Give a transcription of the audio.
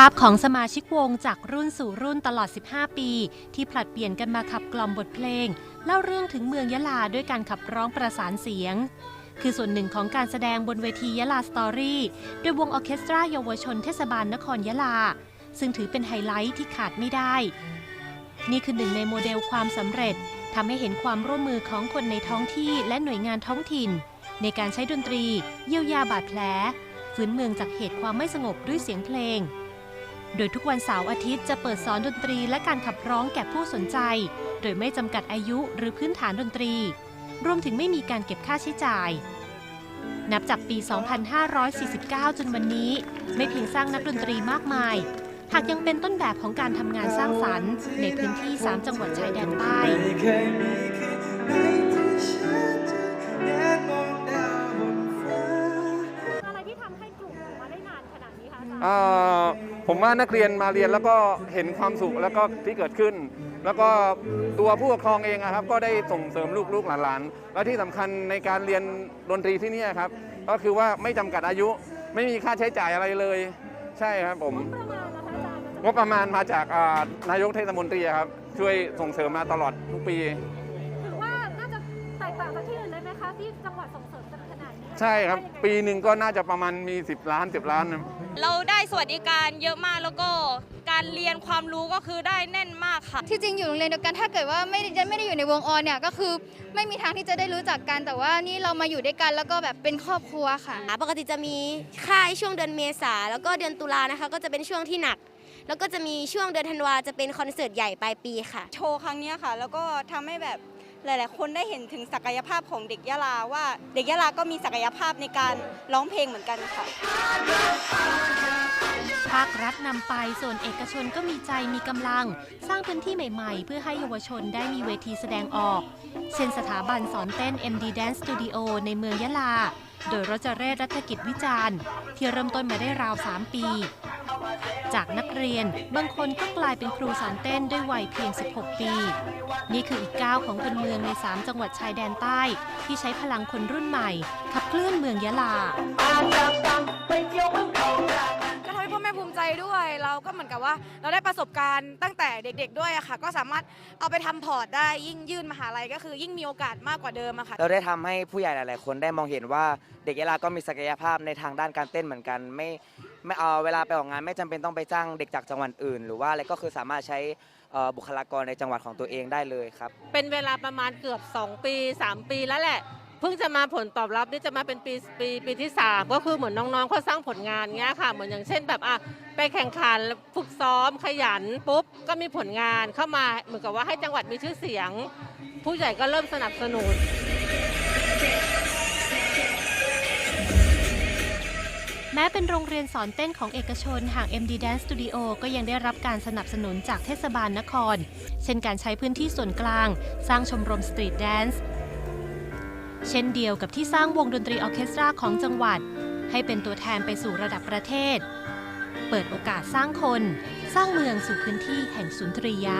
ภาพของสมาชิกวงจากรุ่นสู่รุ่นตลอด 15 ปี ที่ผลัดเปลี่ยนกันมาขับกล่อมบทเพลง เล่าเรื่องถึงเมืองยะลาด้วยการขับร้องประสานเสียง คือส่วนหนึ่งของการแสดงบนเวทียะลาสตอรี่โดยวงออเคสตราเยาวชนเทศบาลนครยะลา ซึ่งถือเป็นไฮไลท์ที่ขาดไม่ได้ นี่คือหนึ่งในโมเดลความสำเร็จทำให้เห็นความร่วมมือของคนในท้องที่และหน่วยงานท้องถิ่น ในการใช้ดนตรี เยียวยาบาดแผลฟื้นเมืองจากเหตุความไม่สงบด้วยเสียงเพลง โดยทุกวันเสาร์อาทิตย์จะเปิดสอนดนตรีและการขับร้องแก่ผู้สนใจ โดยไม่จำกัดอายุหรือพื้นฐานดนตรี รวมถึงไม่มีการเก็บค่าใช้จ่าย นับจากปี 2549 จนวันนี้ ไม่เพียงสร้างนักดนตรีมากมาย หากยังเป็นต้นแบบของการทำงานสร้างสรรค์ ในพื้นที่ 3 จังหวัดชายแดนใต้ไม่เคยมีคืนไหนที่ฉันจะแงนมองดาวบนฟ้าอะไรที่ทำให้กลุ่มอยู่มาได้นานขนาดนี้คะ ผมว่านักเรียนมาเรียนแล้วก็เห็นความสุขแล้วก็ที่เกิดขึ้น แล้วก็ตัวผู้ปกครองเองครับ ก็ได้ส่งเสริมลูกๆหลานๆและที่สำคัญในการเรียนดนตรีที่นี่ครับ ก็คือว่าไม่จำกัดอายุ ไม่มีค่าใช้จ่ายอะไรเลย ใช่ครับผมงบประมาณมาจากนายกเทศมนตรีครับ ช่วยส่งเสริมมาตลอดทุกปี ใช่ครับ ปีหนึ่งก็น่าจะประมาณมี 10 ล้าน 10 ล้านนะเราได้สวัสดิการเยอะมากแล้วก็การเรียนความรู้ก็คือได้แน่นมากค่ะ ที่จริงอยู่โรงเรียนเดียวกันถ้าเกิดว่าไม่ได้ไม่ได้อยู่ในวงออนเนี่ยก็คือไม่มีทางที่จะได้รู้จักกัน แต่ว่านี่เรามาอยู่ด้วยกันแล้วก็แบบเป็นครอบครัวค่ะ ปกติจะมีค่ายช่วงเดือนเมษาแล้วก็เดือนตุลานะคะ ก็จะเป็นช่วงที่หนัก แล้วก็จะมีช่วงเดือนธันวาจะเป็นคอนเสิร์ตใหญ่ปลายปีค่ะ โชว์ครั้งเนี้ยค่ะ แล้วก็ทำให้แบบ หลาย ๆ คนได้เห็นถึงศักยภาพของเด็กยะลาว่าเด็กยะลาก็มีศักยภาพในการร้องเพลงเหมือนกันค่ะ ภาครัฐนำไปส่วนเอกชนก็มีใจมีกำลัง สร้างพื้นที่ใหม่ ๆ เพื่อให้เยาวชนได้มีเวทีแสดงออก เช่นสถาบันสอนเต้น MD Dance Studio ในเมืองยะลา โดยรจเรศรัฐกิจวิจารณ์ ที่เริ่มต้นมาได้ราว 3 ปี จากนักเรียนบางคนก็กลายเป็นครูสอนเต้นด้วยวัยเพียง 16 ปี นี่คืออีกก้าวของคนเมืองใน 3 จังหวัดชายแดนใต้ ที่ใช้พลังคนรุ่นใหม่ ขับเคลื่อนเมืองยะลา ให้พ่อแม่ภูมิใจด้วย เราก็เหมือนกับว่า เราได้ประสบการณ์ตั้งแต่เด็ก ๆ ด้วยอะค่ะ ก็สามารถเอาไปทำพอร์ตได้ยิ่งยื่นมหาลัยก็คือยิ่งมีโอกาสมากกว่าเดิมอะค่ะ เราได้ทำให้ผู้ใหญ่หลาย ๆ คนได้มองเห็นว่าเด็กยะลาก็มีศักยภาพในทางด้านการเต้นเหมือนกัน ไม่ไม่เอาเวลาไปออกงาน ไม่จำเป็นต้องไปจ้างเด็กจากจังหวัดอื่น หรือว่าอะไรก็คือสามารถใช้เอ่อบุคลากรในจังหวัดของตัวเองได้เลยครับ เป็นเวลาประมาณเกือบ 2 ปี 3 ปีแล้วแหละ พิ่งจะมาผลตอบรับนี่จะมาเป็นปีปีปีที่ 3 ก็คือเหมือนน้องๆเขาสร้างผลงานเงี้ยค่ะ เหมือนอย่างเช่นแบบอะไปแข่งขันฝึกซ้อมขยันปุ๊บก็มีผลงานเข้ามาเหมือนกับว่าให้จังหวัดมีชื่อเสียง ผู้ใหญ่ก็เริ่มสนับสนุนแม้เป็นโรงเรียนสอนเต้นของเอกชนห่าง MD Dance Studio ก็ยังได้รับการสนับสนุนจากเทศบาลนคร เช่นการใช้พื้นที่ส่วนกลาง สร้างชมรมสตรีทแดนซ์ เช่นเดียวกับที่สร้างวงดนตรีออเคสตราของจังหวัด ให้เป็นตัวแทนไปสู่ระดับประเทศ เปิดโอกาสสร้างคน สร้างเมืองสู่พื้นที่แห่งสุนทรียะ